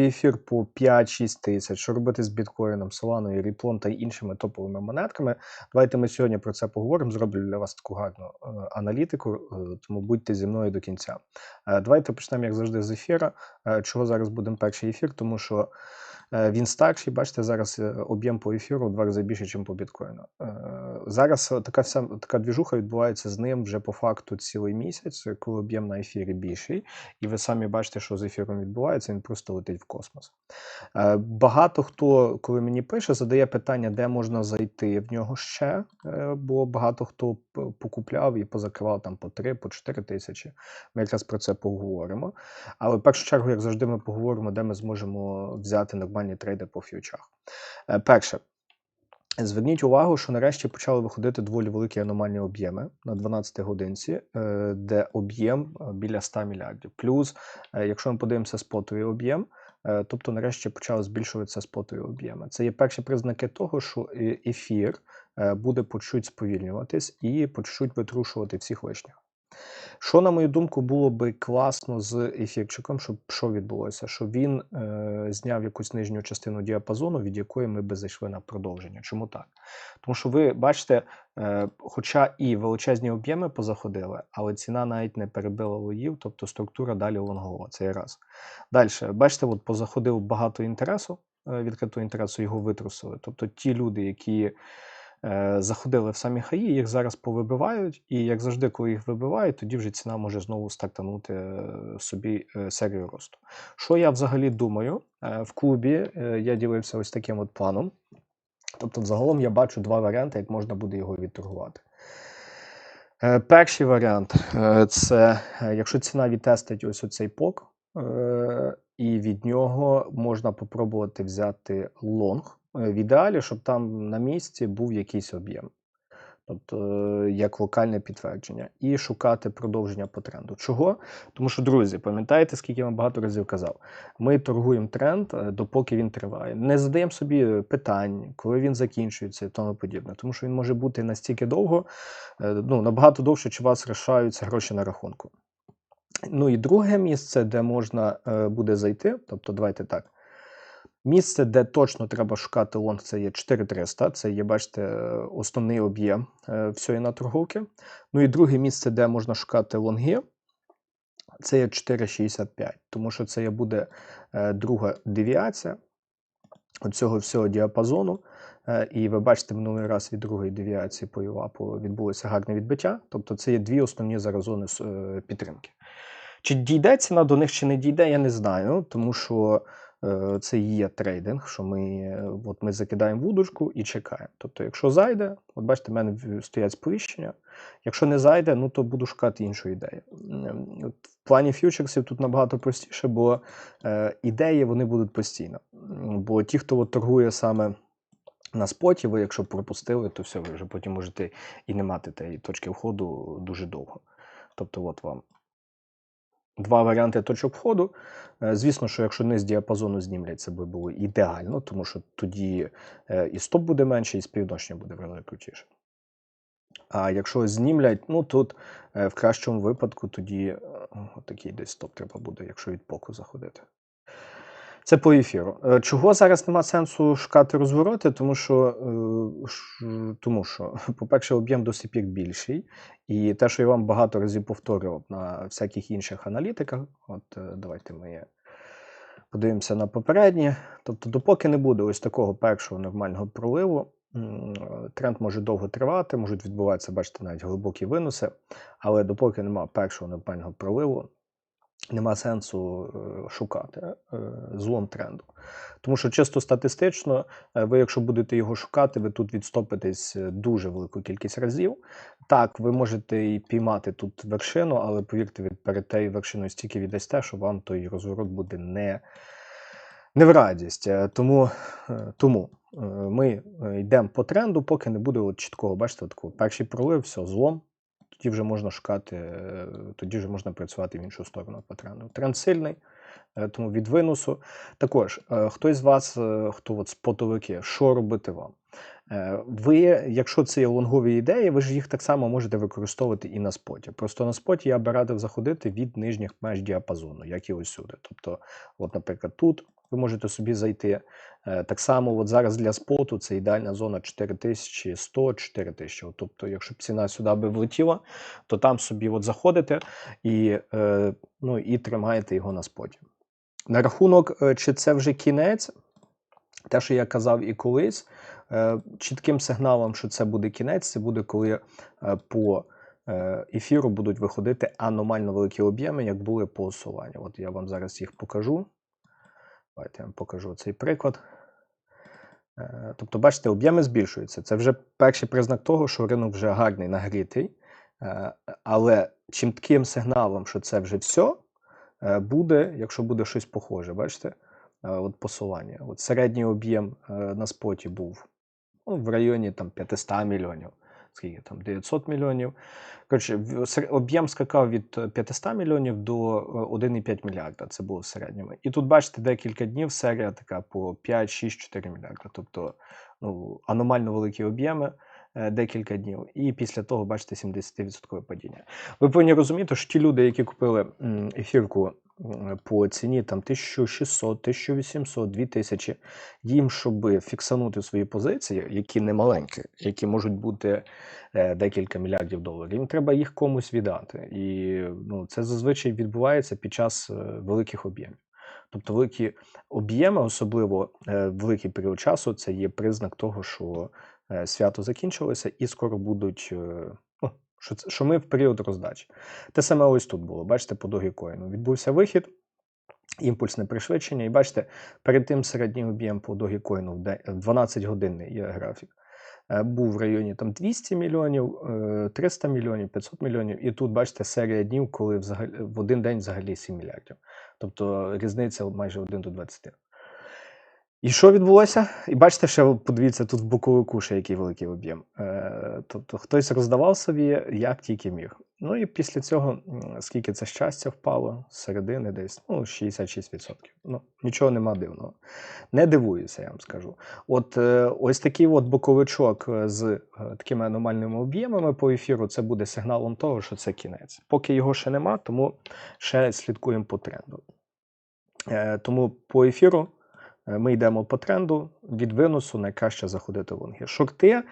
ефір по 5-6 тисяч, що робити з біткоїном, соланою, ріплом та іншими топовими монетками. Давайте ми сьогодні про це поговоримо. Зроблю для вас таку гарну е, аналітику, е, тому будьте зі мною до кінця. Е, давайте почнемо, як завжди, з ефіра. Чого зараз будемо перший ефір? Тому що він старший, бачите, зараз е, об'єм по ефіру в два рази більше, ніж по біткоїну. Е, зараз така вся така двіжуха відбувається з ним вже по факту цілий місяць, коли об'єм на ефірі більший, і ви самі бачите, що з ефіром відбувається, він просто летить в космос. Багато хто, коли мені пише, задає питання, де можна зайти в нього ще, бо багато хто покупляв і позакривав там по 3, по 4 тисячі. Ми якраз про це поговоримо. Але в першу чергу, як завжди, ми поговоримо, де ми зможемо взяти нормальні нормальні трейди по ф'ючах. Е, перше, зверніть увагу, що нарешті почали виходити доволі великі аномальні об'єми на 12 годинці, е, де об'єм е, біля 100 мільярдів. Плюс, якщо ми подивимося спотовий об'єм, тобто нарешті почали збільшуватися спотові об'єми. Це є перші признаки того, що ефір буде по чуть сповільнюватись і по чуть витрушувати всіх лишніх. Що, на мою думку, було би класно з ефірчиком, щоб що відбулося? Щоб він е, зняв якусь нижню частину діапазону, від якої ми би зайшли на продовження. Чому так? Тому що ви бачите, е, хоча і величезні об'єми позаходили, але ціна навіть не перебила лоїв, тобто структура далі лонгова. Це раз. Далі, бачите, от позаходив багато інтересу, е, відкритого інтересу його витрусили. Тобто ті люди, які. Е, заходили в самі хаї, їх зараз повибивають, і як завжди, коли їх вибивають, тоді вже ціна може знову стартанути е, собі е, серію росту. Що я взагалі думаю? В клубі я ділився ось таким от планом. Тобто, взагалом я бачу два варіанти, як можна буде його відторгувати. Перший варіант це якщо ціна відтестить ось оцей пок, і від нього можна попробувати взяти лонг. Е, в ідеалі, щоб там на місці був якийсь об'єм, тобто як локальне підтвердження, і шукати продовження по тренду. Чого? Тому що, друзі, пам'ятаєте, скільки я вам багато разів казав, ми торгуємо тренд, е, допоки він триває. Не задаємо собі питань, коли він закінчується і тому подібне, тому що він може бути настільки довго, ну набагато довше, чи вас лишаються гроші на рахунку. Ну і друге місце, де можна буде зайти, тобто, давайте так. Місце, де точно треба шукати лонг, це є 4300. Це є, бачите, основний об'єм е, всієї наторговки. Ну і друге місце, де можна шукати лонги, це є 4,65, тому що це буде е, друга девіація цього всього діапазону. Е, і ви бачите, минулий раз від другої девіації по ЮАПу відбулося гарне відбиття. Тобто це є дві основні зараз зони підтримки. Чи дійде ціна до них, чи не дійде, я не знаю, тому що. Е, це є трейдинг, що ми от ми закидаємо вудочку і чекаємо. Тобто, якщо зайде, от бачите, в мене стоять сповіщення. Якщо не зайде, ну то буду шукати іншу ідею. От В плані фьючерсів тут набагато простіше, бо е, ідеї вони будуть постійно. Бо ті, хто от торгує саме на споті, ви якщо пропустили, то все, ви вже потім можете і не мати тієї точки входу дуже довго. Тобто, от вам Два варіанти точок входу. Е, звісно, що якщо низ діапазону знімлять, це би було ідеально, тому що тоді е, і стоп буде менше, і співношення буде в крутіше. А якщо знімлять, ну тут е, в кращому випадку тоді такий десь стоп треба буде, якщо від поку заходити. Це по ефіру. Е, чого зараз нема сенсу шукати розвороти? Тому що, е, тому що, по-перше, об'єм досить пір більший. І те, що я вам багато разів повторював на всяких інших аналітиках, от е, давайте ми подивимося на попередні. Тобто, допоки не буде ось такого першого нормального проливу, тренд може довго тривати, можуть відбуватися, бачите, навіть глибокі винуси, але допоки немає першого нормального проливу, Нема сенсу е, шукати е, злом тренду. Тому що чисто статистично, е, ви, якщо будете його шукати, ви тут відстопитесь дуже велику кількість разів. Так, ви можете і піймати тут вершину, але повірте, ви перед тією вершиною стільки віддасте, що вам той розворот буде не не в радість. Тому тому ми йдемо по тренду, поки не буде от чіткого, бачите, такого перший пролив, все, злом тоді вже можна шукати, е, тоді вже можна працювати в іншу сторону по тренду. Тренд сильний, е, тому від виносу. Також е, хтось з вас, хто от спотовики, що робити вам? Ви, якщо це є лонгові ідеї, ви ж їх так само можете використовувати і на споті. Просто на споті я би радив заходити від нижніх меж діапазону, як і ось сюди. Тобто, от, наприклад, тут ви можете собі зайти. Е, Так само, от зараз для споту це ідеальна зона 4100 4000. Тобто, якщо б ціна сюди би влетіла, то там собі от заходите і, е, ну, і тримаєте його на споті. На рахунок, е, чи це вже кінець, те, що я казав і колись, чітким сигналом, що це буде кінець, це буде коли по ефіру будуть виходити аномально великі об'єми, як були по осуванню. От я вам зараз їх покажу. Давайте я вам покажу цей приклад. Е, Тобто, бачите, об'єми збільшуються. Це вже перший признак того, що ринок вже гарний, нагрітий. Е, Але чітким сигналом, що це вже все, буде, якщо буде щось похоже, бачите? Е, От посилання. От середній об'єм на споті був ну, в районі там 500 мільйонів. Скільки там 900 мільйонів. Коротше, об'єм скакав від е, 500 мільйонів до е, 1,5 мільярда. Це було в середньому. І тут бачите, декілька днів серія така по 5, 6, 4 мільярда. Тобто ну, аномально великі об'єми е, декілька днів. І після того, бачите, 70% падіння. Ви повинні розуміти, що ті люди, які купили ефірку по ціні там 1600, 1800, 2000, їм, щоб фіксанути свої позиції, які не маленькі, які можуть бути е, декілька мільярдів доларів, їм треба їх комусь віддати. І ну, це зазвичай відбувається під час е, великих об'ємів. Тобто великі об'єми, особливо е, великий період часу, це є признак того, що е, свято закінчилося і скоро будуть. Е, що, це, що ми в період роздачі. Те саме ось тут було. Бачите, по Dogecoin. Відбувся вихід, імпульсне пришвидшення. І бачите, перед тим середній об'єм по Dogecoin в 12-годинний є графік. е, Був в районі там 200 мільйонів, е, 300 мільйонів, 500 мільйонів. І тут бачите серія днів, коли взагалі в один день взагалі 7 мільярдів. Тобто різниця майже 1 до 20. І що відбулося? І бачите, ще подивіться, тут в боковику ще який великий об'єм. Е, тобто хтось роздавав собі як тільки міг. Ну і після цього, скільки це щастя впало, з середини десь ну, 66%. Ну, нічого нема дивного. Не дивуюся, я вам скажу. От е, ось такий от боковичок е, з такими аномальними об'ємами по ефіру, це буде сигналом того, що це кінець. Поки його ще нема, тому ще слідкуємо по тренду. Тому по ефіру ми йдемо по тренду. Від виносу найкраще заходити в лонги. Шорти.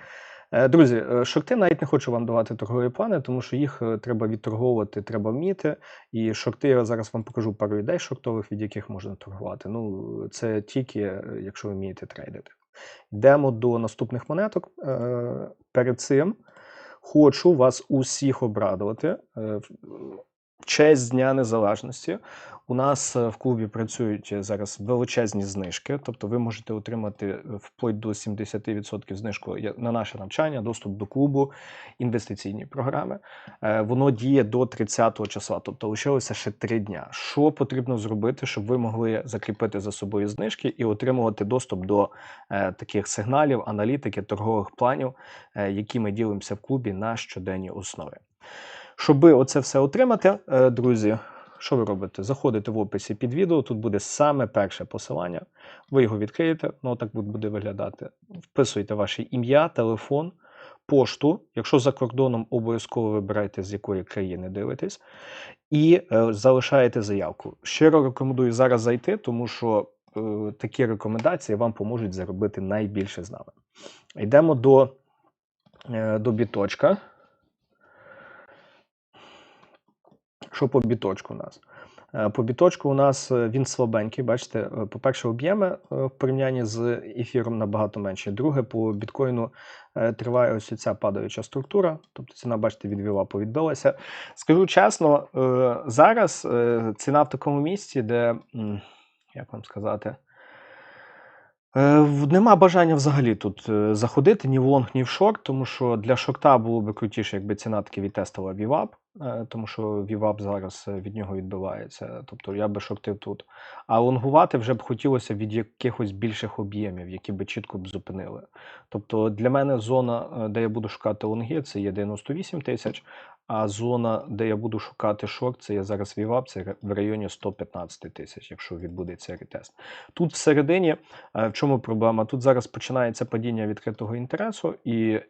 е, Друзі, е, шорти навіть не хочу вам давати торгові плани, тому що їх е, треба відторговувати, треба вміти. І шорти я зараз вам покажу пару ідей шортових, від яких можна торгувати. Ну, це тільки е, якщо ви вмієте трейдити. Йдемо до наступних монеток. Е, Перед цим хочу вас усіх обрадувати. Честь Дня Незалежності у нас е, в клубі працюють е, зараз величезні знижки, тобто ви можете отримати е, вплоть до 70% знижку на наше навчання, доступ до клубу, інвестиційні програми. Воно діє до 30-го числа, тобто лишилося ще 3 дня. Що потрібно зробити, щоб ви могли закріпити за собою знижки і отримувати доступ до таких сигналів, аналітики, торгових планів, які ми ділимося в клубі на щоденній основі. Щоби оце все отримати, е, друзі, що ви робите? Заходите в описі під відео, тут буде саме перше посилання. Ви його відкриєте, ну так буде виглядати. Вписуєте ваше ім'я, телефон, пошту. Якщо за кордоном, обов'язково вибирайте, з якої країни дивитесь, і е, залишаєте заявку. Щиро рекомендую зараз зайти, тому що е, такі рекомендації вам поможуть заробити найбільше з нами. Йдемо до, до біточка. Що по біточку у нас? Е, По біточку у нас е, він слабенький, бачите, е, по-перше, об'єми в порівнянні з ефіром набагато менші. Друге, по біткоїну триває ось ця падаюча структура, тобто ціна, бачите, відвіла, повідбилася. Скажу чесно, зараз ціна в такому місці, де, як вам сказати, Нема бажання взагалі тут заходити ні в лонг, ні в шорт, тому що для шорта було би крутіше, якби ціна таки відтестила VWAP, е, тому що VWAP зараз е, від нього відбивається. Тобто я би шортив тут. А лонгувати вже б хотілося від якихось більших об'ємів, які би чітко б зупинили. Тобто для мене зона, е, де я буду шукати лонги, це є 98 тисяч, а зона, де я буду шукати шорт, це є зараз VWAP, це в районі 115 тисяч, якщо відбудеться ретест. Тут всередині В чому проблема? Тут зараз починається падіння відкритого інтересу, і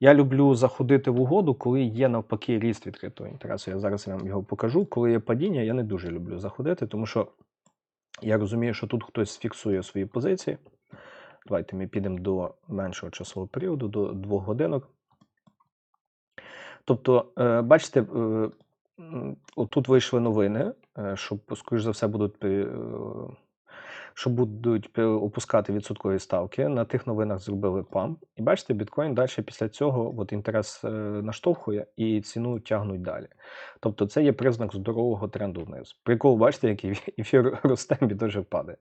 я люблю заходити в угоду, коли є навпаки ріст відкритого інтересу. Я зараз вам його покажу. Коли є падіння, я не дуже люблю заходити, тому що Я розумію, що тут хтось фіксує свої позиції. Давайте ми підемо до меншого часового періоду, до двох годинок. Тобто, е, бачите, е, отут вийшли новини, е, що, скоріш за все, будуть що будуть опускати відсоткові ставки. На тих новинах зробили ПАМ. І бачите, біткоін далі після цього от інтерес е, наштовхує і ціну тягнуть далі. Тобто це є признак здорового тренду вниз. Прикол, бачите, який ефір росте, бітожа падає.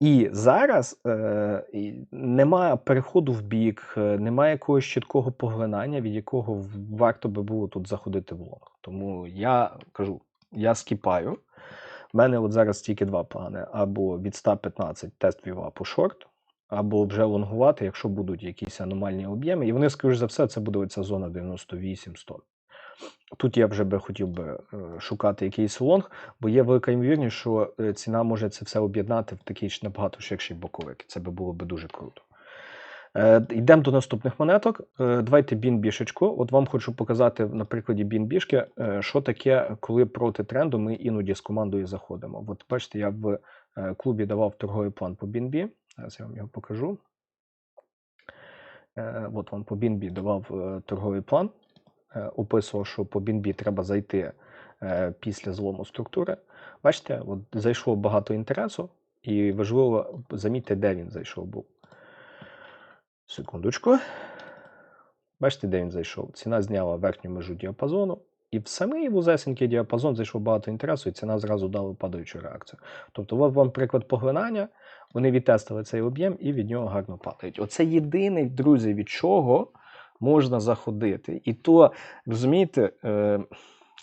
І зараз е, немає переходу в бік, е, немає якогось чіткого поглинання, від якого варто би було тут заходити в лонг. Тому я кажу, я скіпаю. У мене от зараз тільки два плани: або від 115 тест віва по шорт, або вже лонгувати, якщо будуть якісь аномальні об'єми. І вони, скоріш за все, це буде оця зона 98-100. Тут я вже би хотів би е, шукати якийсь лонг, бо є велика ймовірність, що е, ціна може це все об'єднати в такий набагато ширший боковик. Це би було би дуже круто. Е, Йдемо до наступних монеток. Е, Давайте бін-бішечку. От вам хочу показати на прикладі бін-бішки, е, що таке, коли проти тренду ми іноді з командою заходимо. От бачите, я в клубі давав торговий план по BNB. Зараз я вам його покажу. От вам по BNB давав торговий план. Описував, що по BNB треба зайти після злому структури. Бачите, от зайшло багато інтересу, і важливо замітьте, де він зайшов був. Секундочку. Бачите, де він зайшов? Ціна зняла верхню межу діапазону, і в самий вузесенький діапазон зайшло багато інтересу, і ціна зразу дала падаючу реакцію. Тобто, от вам приклад поглинання. Вони відтестили цей об'єм і від нього гарно падають. Оце єдиний, друзі, від чого можна заходити. І то, розумієте, е,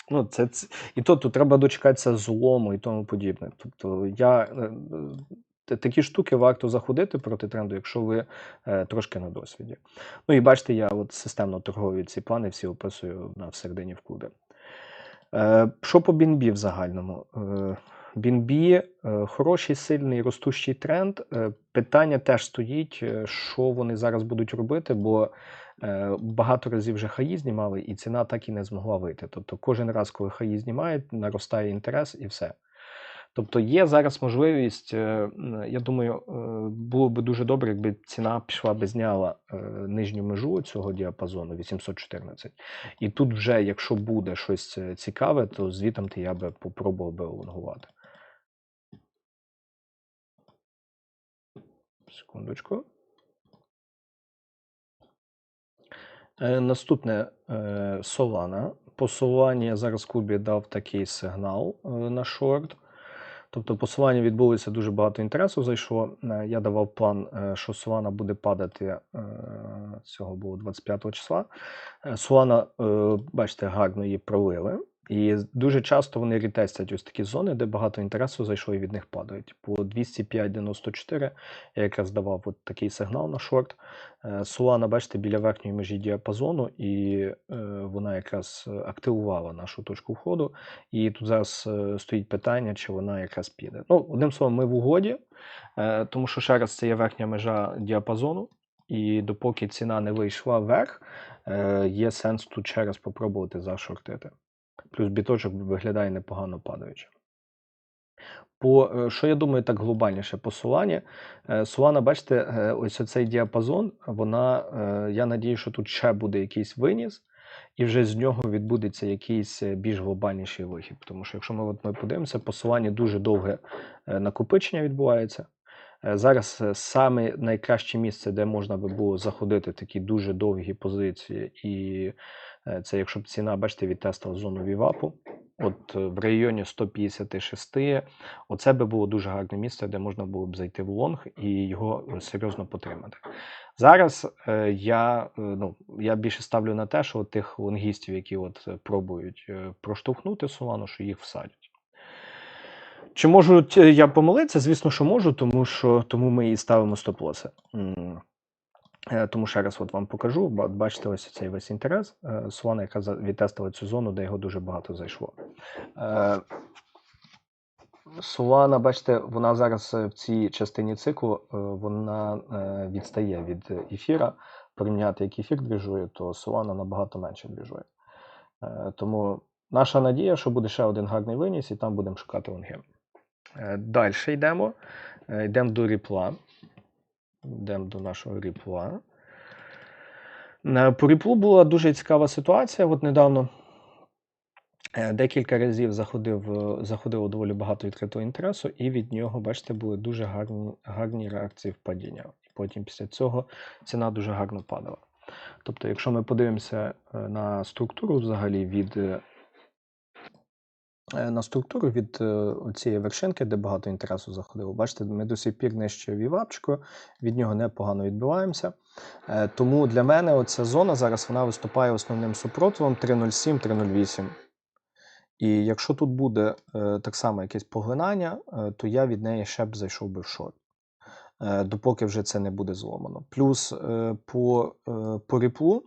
ну, це, і то тут треба дочекатися злому і тому подібне. Тобто, я. Такі штуки варто заходити проти тренду, якщо ви е, трошки на досвіді. Ну і бачите, я от системно торгові ці плани всі описую на всередині в клубі. Е, що по BNB в загальному? Е, BNB е, хороший, сильний ростущий тренд. Е, питання теж стоїть, е, що вони зараз будуть робити, бо багато разів вже хаї знімали, і ціна так і не змогла вийти. Тобто, кожен раз, коли хаї знімають, наростає інтерес і все. Тобто є зараз можливість, е, я думаю, е, було б дуже добре, якби ціна пішла би зняла е, нижню межу цього діапазону 814. І тут вже, якщо буде щось цікаве, то звітом я би попробував би лонгувати. Секундочку. Наступне Solana. По Solana зараз в клубі дав такий сигнал на шорт. Тобто по відбулися дуже багато інтересу. Зайшло. Е, Я давав план, е, що Solana буде падати. е, Цього було 25 числа. Solana, бачите, гарно її пролили. І дуже часто вони рітестять ось такі зони, де багато інтересу зайшло і від них падають. По 205.94 я якраз давав от такий сигнал на шорт. Е, Solana, бачите, біля верхньої межі діапазону, і е, вона якраз е, активувала нашу точку входу. І тут зараз стоїть питання, чи вона якраз піде. Ну, одним словом, ми в угоді, тому що ще раз це є верхня межа діапазону. І допоки ціна не вийшла вверх, є сенс тут ще раз попробувати зашортити. Плюс біточок виглядає непогано падаючи. По, е, що я думаю, так глобальніше по Солані. Е, Солана, бачите, е, ось цей діапазон, вона, я надію, що тут ще буде якийсь виніс, і вже з нього відбудеться якийсь більш глобальніший вихід. Тому що якщо ми, от, ми подивимося, по Солані дуже довге накопичення відбувається. Зараз саме найкраще місце, де можна би було заходити в такі дуже довгі позиції, і це якщо б ціна, бачите, відтестила зону вівапу, от е, в районі 156, оце би було дуже гарне місце, де можна було б зайти в лонг і його е, серйозно потримати. Зараз е, я, е, ну, я більше ставлю на те, що от тих лонгістів, які от е, пробують е, проштовхнути Солану, що їх всадять. Чи можу я помилитися? Звісно, що можу, тому що тому ми і ставимо стоп-лоси. Е, Тому ще раз от вам покажу. Бачите, ось цей весь інтерес. Е, Solana, яка відтестила цю зону, де його дуже багато зайшло. Е, Solana, бачите, вона зараз в цій частині циклу вона відстає від ефіра. Порівняти, як ефір двіжує, то Solana набагато менше двіжує. Тому наша надія, що буде ще один гарний виніс, і там будемо шукати лонги. Далі йдемо. Йдемо до ріпла. Йдемо до нашого ріпла. Е, По ріплу була дуже цікава ситуація. От недавно е, декілька разів заходив, е, заходило доволі багато відкритого інтересу, і від нього, бачите, були дуже гарні, гарні реакції в. І потім після цього ціна дуже гарно падала. Тобто, якщо ми подивимося на структуру взагалі від на структуру від е, цієї вершинки, де багато інтересу заходило. Бачите, ми до сих пір нижче вівапчикою, від нього непогано відбиваємося. Е, Тому для мене оця зона зараз вона виступає основним супротивом 3.07-3.08. І якщо тут буде е, так само якесь поглинання, е, то я від неї ще б зайшов би в шорт. Е, допоки вже це не буде зломано. Плюс е, по, е, по ріплу в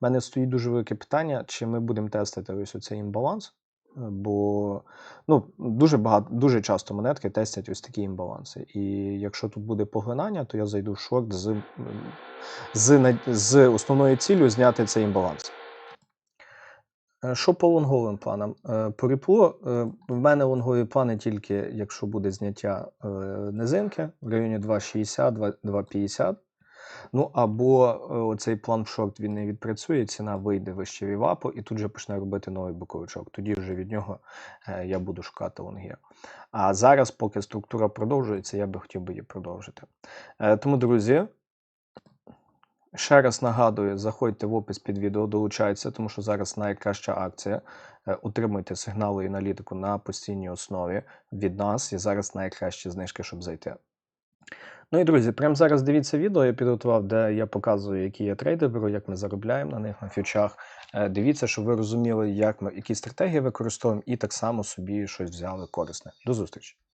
мене стоїть дуже велике питання, чи ми будемо тестити ось оцей імбаланс. Бо ну, дуже багато, дуже часто монетки тестять ось такі імбаланси. І якщо тут буде поглинання, то я зайду в шорт з, з, з основною цілею зняти цей імбаланс. Е, Що по лонговим планам? Е, По ріплу е, в мене лонгові плани тільки, якщо буде зняття низинки в районі 2,60, 2 2,50. Ну або е, оцей план в шорт він не відпрацює, ціна вийде вище вівапу і тут же почне робити новий боковичок. Тоді вже від нього е, я буду шукати лонги. А зараз, поки структура продовжується, я би хотів би її продовжити. Е, Тому, друзі, Ще раз нагадую, заходьте в опис під відео, долучайтеся, тому що зараз найкраща акція. Е, Отримуйте сигнали і аналітику на постійній основі від нас. І зараз найкращі знижки, щоб зайти. Ну і друзі, прямо зараз дивіться відео, я підготував, де я показую, які я трейди беру, як ми заробляємо на них на фьючах. Е, Дивіться, щоб ви розуміли, як ми, які стратегії використовуємо, і так само собі щось взяли корисне. До зустрічі!